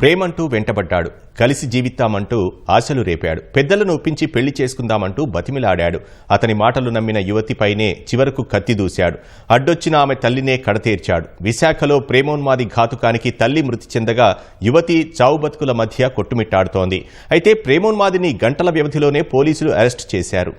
ప్రేమంటూ వెంటబడ్డాడు. కలిసి జీవిస్తామంటూ ఆశలు రేపాడు. పెద్దలను ఒప్పించి పెళ్ళి చేసుకుందామంటూ బతిమిలాడాడు. అతని మాటలు నమ్మిన యువతిపైనే చివరకు కత్తి దూశాడు. అడ్డొచ్చిన ఆమె తల్లినే కడతీర్చాడు. విశాఖలో ప్రేమోన్మాది ఘాతుకానికి తల్లి మృతి చెందగా యువతి చావు బతుకుల మధ్య కొట్టుమిట్టాడుతోంది. అయితే ప్రేమోన్మాదిని గంటల వ్యవధిలోనే పోలీసులు అరెస్ట్ చేశారు.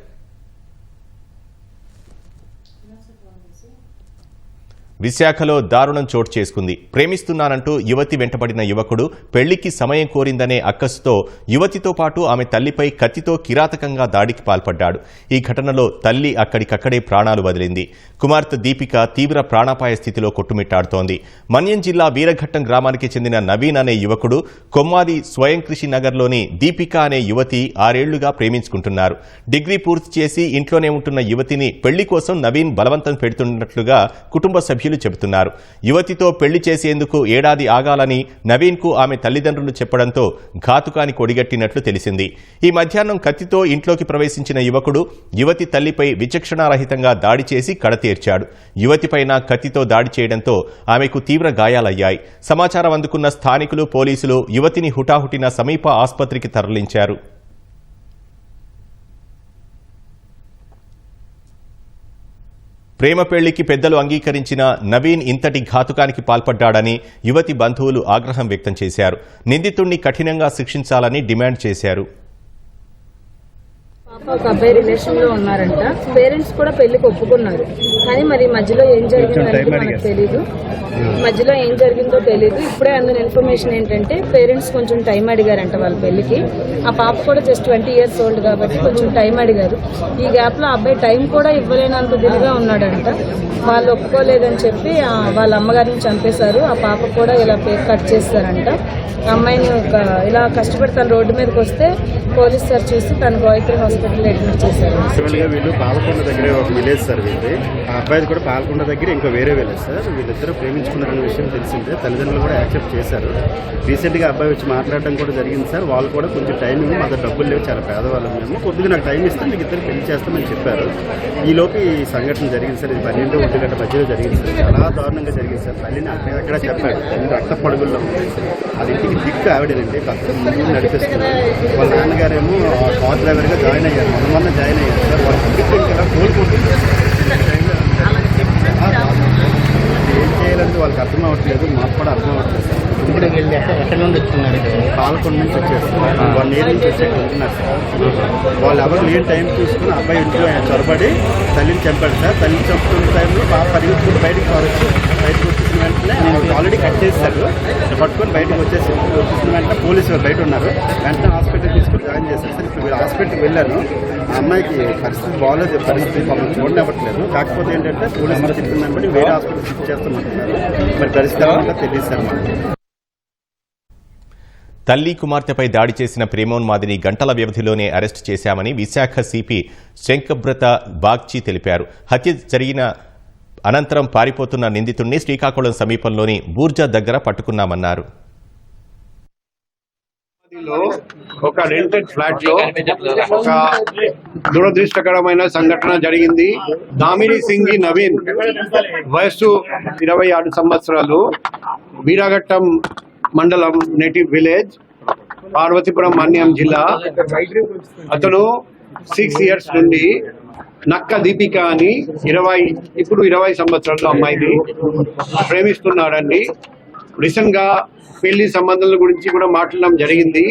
విశాఖలో దారుణం చోటు చేసుకుంది. ప్రేమిస్తున్నానంటూ యువతి వెంటబడిన యువకుడు పెళ్ళికి సమయం కోరిందనే అక్కసుతో యువతితో పాటు ఆమె తల్లిపై కత్తితో కిరాతకంగా దాడికి పాల్పడ్డాడు. ఈ ఘటనలో తల్లి అక్కడికక్కడే ప్రాణాలు వదిలింది. కుమార్తె దీపిక తీవ్ర ప్రాణాపాయ స్థితిలో కొట్టుమిట్టాడుతోంది. మన్యం జిల్లా వీరఘట్టం గ్రామానికి చెందిన నవీన్ అనే యువకుడు కొమ్మాది స్వయం కృషి నగర్లోని దీపిక అనే యువతి ఆరేళ్ళుగా ప్రేమించుకుంటున్నారు. డిగ్రీ పూర్తి చేసి ఇంట్లోనే ఉంటున్న యువతిని పెళ్ళి కోసం నవీన్ బలవంతం పెడుతున్నట్లుగా కుటుంబ సభ్యులు చెబుతున్నారు. యువతితో పెళ్ళి చేసేందుకు ఏడాది ఆగాలని నవీన్కు ఆమె తల్లిదండ్రులు చెప్పడంతో ఘాతుకానికి ఒడిగట్టినట్లు తెలిసింది. ఈ మధ్యాహ్నం కత్తితో ఇంట్లోకి ప్రవేశించిన యువకుడు యువతి తల్లిపై విచక్షణారహితంగా దాడి చేసి కడతీర్చాడు. యువతిపైన కత్తితో దాడి చేయడంతో ఆమెకు తీవ్ర గాయాలయ్యాయి. సమాచారం అందుకున్న స్థానికులు పోలీసులు యువతిని హుటాహుటిన సమీప ఆసుపత్రికి తరలించారు. ప్రేమ పెళ్ళికి పెద్దలు అంగీకరించిన నవీన్ ఇంతటి ఘాతుకానికి పాల్పడ్డాడని యువతి బంధువులు ఆగ్రహం వ్యక్తం చేశారు. నిందితుణ్ణి కఠినంగా శిక్షించాలని డిమాండ్ చేశారు. ఒక అబ్బాయి రిలేషన్లో ఉన్నారంట. పేరెంట్స్ కూడా పెళ్ళికి ఒప్పుకున్నారు. కానీ మరి మధ్యలో ఏం జరిగిందో మనకు తెలీదు. మధ్యలో ఏం జరిగిందో తెలీదు. ఇప్పుడే అందిన ఇన్ఫర్మేషన్ ఏంటంటే పేరెంట్స్ కొంచెం టైం అడిగారంట వాళ్ళ పెళ్ళికి ఆ పాప కూడా జస్ట్ ట్వంటీ ఇయర్స్ ఓల్డ్ కాబట్టి కొంచెం టైం అడిగారు. ఈ గ్యాప్లో అబ్బాయి టైం కూడా ఇవ్వలేనంత దిగుగా ఉన్నాడంట. వాళ్ళు ఒప్పుకోలేదని చెప్పి వాళ్ళ అమ్మగారిని చంపేశారు. ఆ పాప కూడా ఇలా పేరు కట్ చేస్తారంట. అమ్మాయిని ఒక ఇలా కష్టపడి తన రోడ్డు మీదకి వస్తే పోలీస్ సార్ చూసి తను గాయత్రి హాస్పిటల్ అడ్మిట్ చేశారు. యాక్చువల్గా వీళ్ళు పాలకొండ దగ్గర ఒక విలేజ్ సార్ వీళ్ళది. ఆ అబ్బాయిది కూడా పాలకొండ దగ్గర ఇంకా వేరే విలేజ్ సార్. వీళ్ళిద్దరూ ప్రేమించుకున్నారనే విషయం తెలిసిందే. తల్లిదండ్రులు కూడా యాక్సెప్ట్ చేశారు. రీసెంట్గా అబ్బాయి వచ్చి మాట్లాడడం కూడా జరిగింది సార్. వాళ్ళు కూడా కొంచెం టైం ఇవ్వు మా డబ్బులు లేవు చాలా పేదవాళ్ళం మేము. కొద్దిగా నాకు టైం ఇస్తే మీకు ఇద్దరు పెళ్ళి చేస్తామని చెప్పారు. ఈలోపు ఈ సంఘటన జరిగింది సార్. ఇది పన్నెండు ఒంటి గంట మధ్యలో జరిగింది సార్. చాలా దారుణంగా జరిగింది సార్. తల్లిని అక్కడక్కడ చెప్పాడు. తల్లి రక్త పడుగుల్లో ఉంది. అది ఇంటికి దిక్కు ఆవిడనండి. కాస్త ముందు నడిపిస్తుంది. వాళ్ళ నాన్నగారేమో కార్ డ్రైవర్గా జాయిన్ అయ్యారు. మొన్న మొన్న జాయిన్ అయ్యారు. సార్ వాళ్ళ కదా ఏం చేయాలంటే వాళ్ళకి అర్థం అవ్వట్లేదు మాకు కూడా అర్థం అవ్వట్లేదు. సార్ ఇప్పుడు వీళ్ళు ఎక్కడ నుండి ఇక్కడ? పాలకొండ నుంచి వచ్చేస్తారు వన్ ఇయర్ నుంచి వచ్చేట్టు ఉంటున్నారు సార్. వాళ్ళు ఎవరు లేని టైం చూసుకుని అబ్బాయి ఇంట్లో చొరబడి తల్లిని చంపాడు సార్. తల్లిని చంపుతున్న టైంలో బాగా పరిగెత్తుకుని బయటకు రావచ్చు బయటకు వచ్చేసిన వెంటనే ఆల్రెడీ కట్ చేశారు పట్టుకొని బయటకు వచ్చేసి వచ్చేసిన వెంటనే పోలీసు బయట ఉన్నారు. వెంటనే హాస్పిటల్ తీసుకుని జాయిన్ చేశారు సార్ ఇప్పుడు వీళ్ళు హాస్పిటల్కి వెళ్ళాను ఆ అమ్మాయికి పరిస్థితి బాగాలేదు పరిస్థితి పాపం చూడనివ్వట్లేదు కాకపోతే ఏంటంటే పోలీసులు చెప్పిందని బట్టి వేరే హాస్పిటల్ షిఫ్ట్ చేస్తామంటున్నారు మరి పరిస్థితి ఎలా ఉంటుందో తెలియదు సార్ మాకు. తల్లి కుమార్తెపై దాడి చేసిన ప్రేమోన్మాదిని గంటల వ్యవధిలోనే అరెస్టు చేశామని విశాఖ సిపి శంకబ్రత బాగ్చి తెలిపారు. హత్య జరిగిన అనంతరం పారిపోతున్న నిందితుణ్ణి శ్రీకాకుళం సమీపంలోని బూర్జా దగ్గర పట్టుకున్నామన్నారు. ఒక రెంటెడ్ ఫ్లాట్లో ఒక దురదృష్టకరమైన సంఘటన జరిగింది. దామిని సింగ్ నవీన్ వయస్సు ఇరవై ఆరు సంవత్సరాలు వీరాఘట్టం మండలం నేటివ్ విలేజ్ పార్వతీపురం మన్యం జిల్లా. అతను సిక్స్ ఇయర్స్ నుండి నక్క దీపిక అని ఇరవై ఇప్పుడు ఇరవై సంవత్సరాలు అమ్మాయిని ప్రేమిస్తున్నాడండి. రీసెంట్గా పెళ్ళి సంబంధాల గురించి కూడా మాట్లాడడం జరిగింది.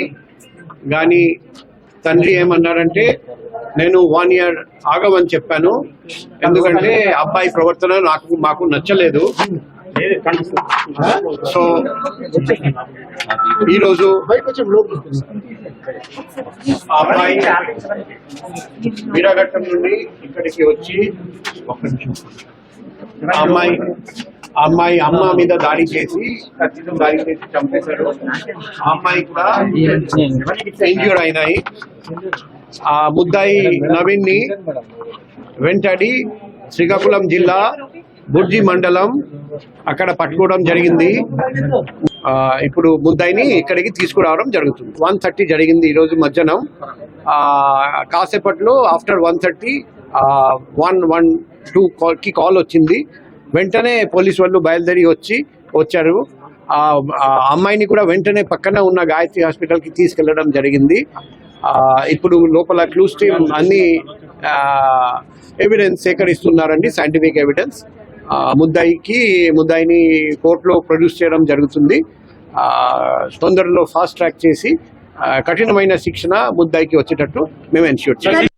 కానీ తండ్రి ఏమన్నాడంటే నేను వన్ ఇయర్ ఆగమని చెప్పాను. ఎందుకంటే అబ్బాయి ప్రవర్తన నాకు మాకు నచ్చలేదు. సో ఈరోజు ఆ అబ్బాయి వీరాఘట్టం నుండి ఇక్కడికి వచ్చి ఆ అమ్మాయి అమ్మాయి అమ్మ మీద దాడి చేసి దాడి చేసి చంపేశాడు. ఆ అమ్మాయి కూడా ఇంజ్యూర్డ్ అయినాయి. ఆ ముద్దాయి నవీన్ని వెంటాడి శ్రీకాకుళం జిల్లా బుర్జి మండలం అక్కడ పట్టుకోవడం జరిగింది. ఆ, ఇప్పుడు ముద్దాయిని ఇక్కడికి తీసుకురావడం జరుగుతుంది. వన్ థర్టీ జరిగింది ఈ రోజు మధ్యాహ్నం. ఆ, కాసేపట్లో after one thirty one one two కి కాల్ వచ్చింది. వెంటనే పోలీస్ వాళ్ళు బయలుదేరి వచ్చి వచ్చారు. ఆ అమ్మాయిని కూడా వెంటనే పక్కన ఉన్న గాయత్రి హాస్పిటల్కి తీసుకెళ్ళడం జరిగింది. ఇప్పుడు లోపల క్లూస్ టీమ్ అన్ని ఎవిడెన్స్ సేకరిస్తున్నారండి సైంటిఫిక్ ఎవిడెన్స్ ముద్దాయికి ముద్దాయిని కోర్టులో ప్రొడ్యూస్ చేయడం జరుగుతుంది. తొందరలో ఫాస్ట్ ట్రాక్ చేసి కఠినమైన శిక్షణ ముద్దాయికి వచ్చేటట్టు మేము ఎన్ష్యూర్ చేస్తాం.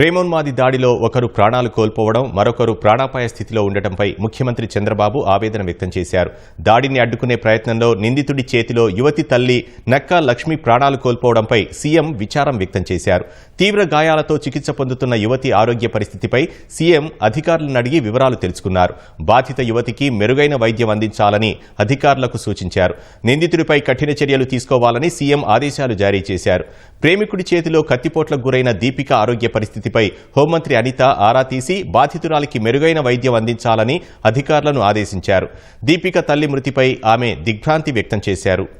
ప్రేమోన్మాది దాడిలో ఒకరు ప్రాణాలు కోల్పోవడం మరొకరు ప్రాణాపాయ స్థితిలో ఉండటంపై ముఖ్యమంత్రి చంద్రబాబు ఆవేదన వ్యక్తం చేశారు. దాడిని అడ్డుకునే ప్రయత్నంలో నిందితుడి చేతిలో యువతి తల్లి నక్కా లక్ష్మి ప్రాణాలు కోల్పోవడంపై సీఎం విచారం వ్యక్తం చేశారు. తీవ్ర గాయాలతో చికిత్స పొందుతున్న యువతి ఆరోగ్య పరిస్థితిపై సీఎం అధికారులను అడిగి వివరాలు తెలుసుకున్నారు. బాధిత యువతికి మెరుగైన వైద్యం అందించాలని అధికారులకు సూచించారు. నిందితుడిపై కఠిన చర్యలు తీసుకోవాలని సీఎం ఆదేశాలు జారీ చేశారు. ప్రేమికుడి చేతిలో కత్తిపోట్లకు గురైన దీపిక ఆరోగ్య పరిస్థితి పరిస్థితిపై హోంమంత్రి అనిత ఆరా తీసి బాధితురాలికి మెరుగైన వైద్యం అందించాలని అధికారులను ఆదేశించారు. దీపిక తల్లి మృతిపై ఆమె దిగ్భ్రాంతి వ్యక్తం చేశారు.